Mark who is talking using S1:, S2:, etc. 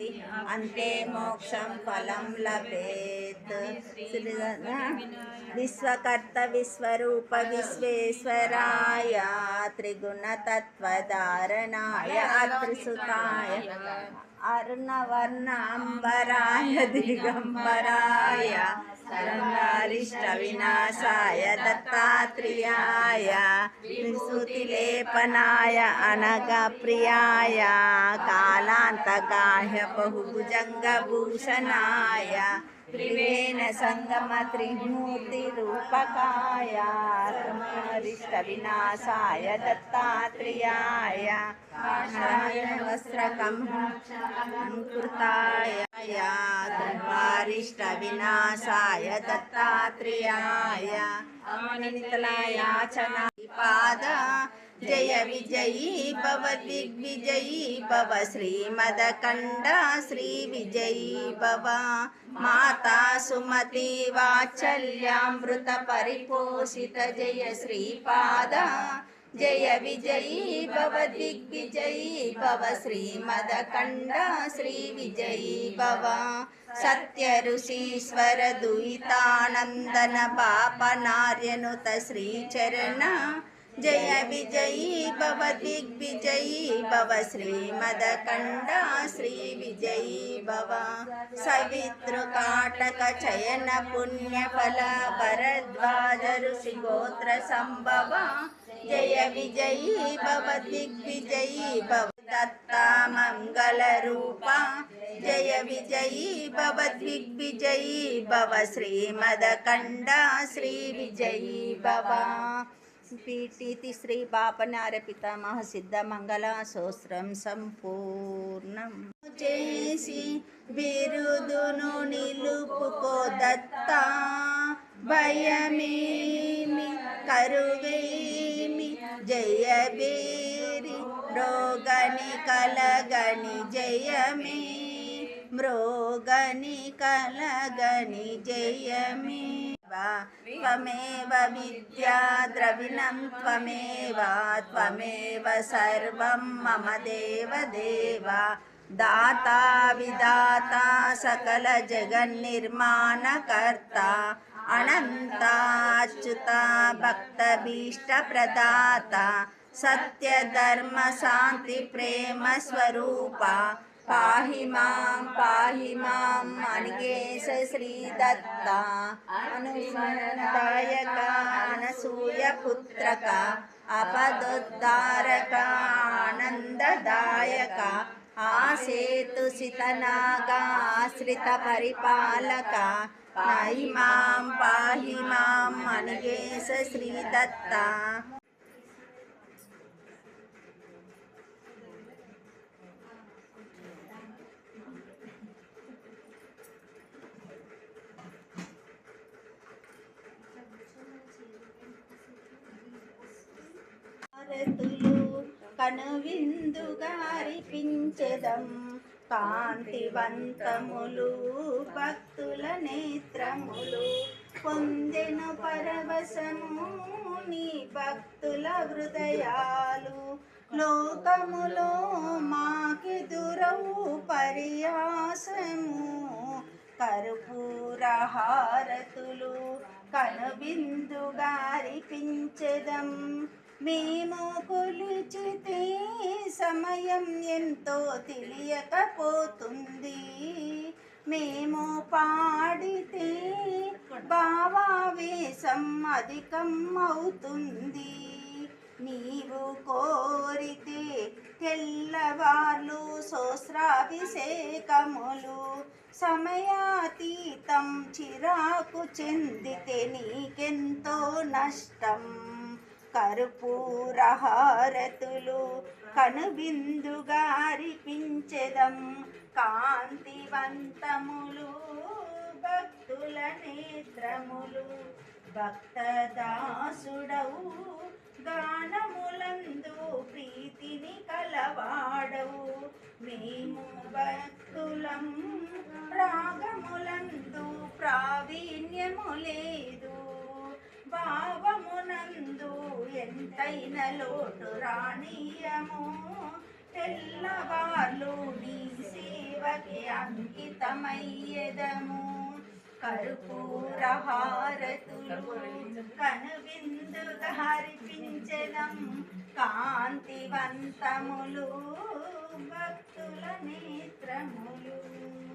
S1: अन्ते मोक्षं फलं लभेत्। विश्वकर्तविश्वरूपविश्वेश्वराय त्रिगुणतत्त्वधारणाय त्रिसुताय अर्णवर्णाम्बराय दिगम्बराय सर्व विष्टविनाशाय दत्तात्रेयाय विंशुतिलेपनाय अनघप्रियाय कालान्तकाह्य बहुभुजङ्गभूषणाय त्रिवेण सङ्गम त्रिमूर्तिरूपकाय समरिष्टविनाशाय सन्दमत्रिभूर्तिरूपकायरिष्टविनाशाय कृताय या तुष्टविनाशाय दत्तात्रियायचना पाद జయ విజయీ భవ దిగ్విజయీ భవ శ్రీమదకండ శ్రీ విజయీ భవ మాతా సుమతి వాత్సల్యామృత పరిపోషిత జయ శ్రీపాద జయ విజయీ భవ దిగ్విజయీ భవ శ్రీమదకండ శ్రీ విజయీ భవ సత్య ఋషీశ్వర దుయితానందన పాపనార్యనుత శ్రీచరణ జయ విజయీ భవ దిగ్విజయీ భవ శ్రీమదకండ శ్రీ విజయీ భవ సవితృకాటక చయన పుణ్య ఫల భరద్వాజ ఋషి గోత్ర సంభవ జయ విజయీ భవ దిగ్విజయీ భవ దత్తా మంగళ రూప జయ పీఠీతి శ్రీ పాపనార పితామహ సిద్ధ మంగళ సోస్త్రం సంపూర్ణం చేసి బిరుదును నిలుపుకో దత్త భయమేమి కరువేమి జయబేరి రోగని కలగని జయమే మృగని కలగని జయమే त्वमेव विद्या द्रविणं त्वमेव त्वमेव सर्वं मम देव देवदेव दाता विदाता सकलजगन्निर्माणकर्ता अनन्ताच्युता भक्तभीष्टप्रदाता सत्यधर्मशान्तिप्रेमस्वरूपा ప్రదాత సత్య ధర్మ శాంతి ప్రేమ స్వరూప పాహి మాం పాహి మాం అనిగేశ శ్రీ దత్త అనుస్మరణదాయక అనసూయ పుత్రక అపదోద్ధారక భారతులు కనువిందుగారిపించెదం. కాంతివంతములు భక్తుల నేత్రములు పొందెను పరవశము నీ భక్తుల హృదయాలు. లోకములో మాకెదురవు పర్యాసము కర్పూర హారతులు కనుబిందుగారిపించెదం మేము కొలిచితే సమయం ఎంతో తెలియకపోతుంది. మేము పాడితే భావావేశం అధికం అవుతుంది. నీవు కోరితే తెల్లవార్లు సోస్రాభిషేకములు సమయాతీతం చిరాకు చెందితే నీకెంతో నష్టం. కర్పూరహారతులు కనుబిందుగారిపించెదం. కాంతివంతములు భక్తుల నేత్రములు భక్తదాసుడవు గానములందు ప్రీతిని కలవాడవు. మేము భక్తులం రాగములందు ప్రావీణ్యము లేదు. ఎందు ఎంతైన లోటు రాణీయము తెల్లవార్లు నీ సేవకి అంకితమయ్యదము. కర్పూరహారతులు కనువిందుగా హరిపించదం కాంతివంతములు భక్తుల నేత్రములు.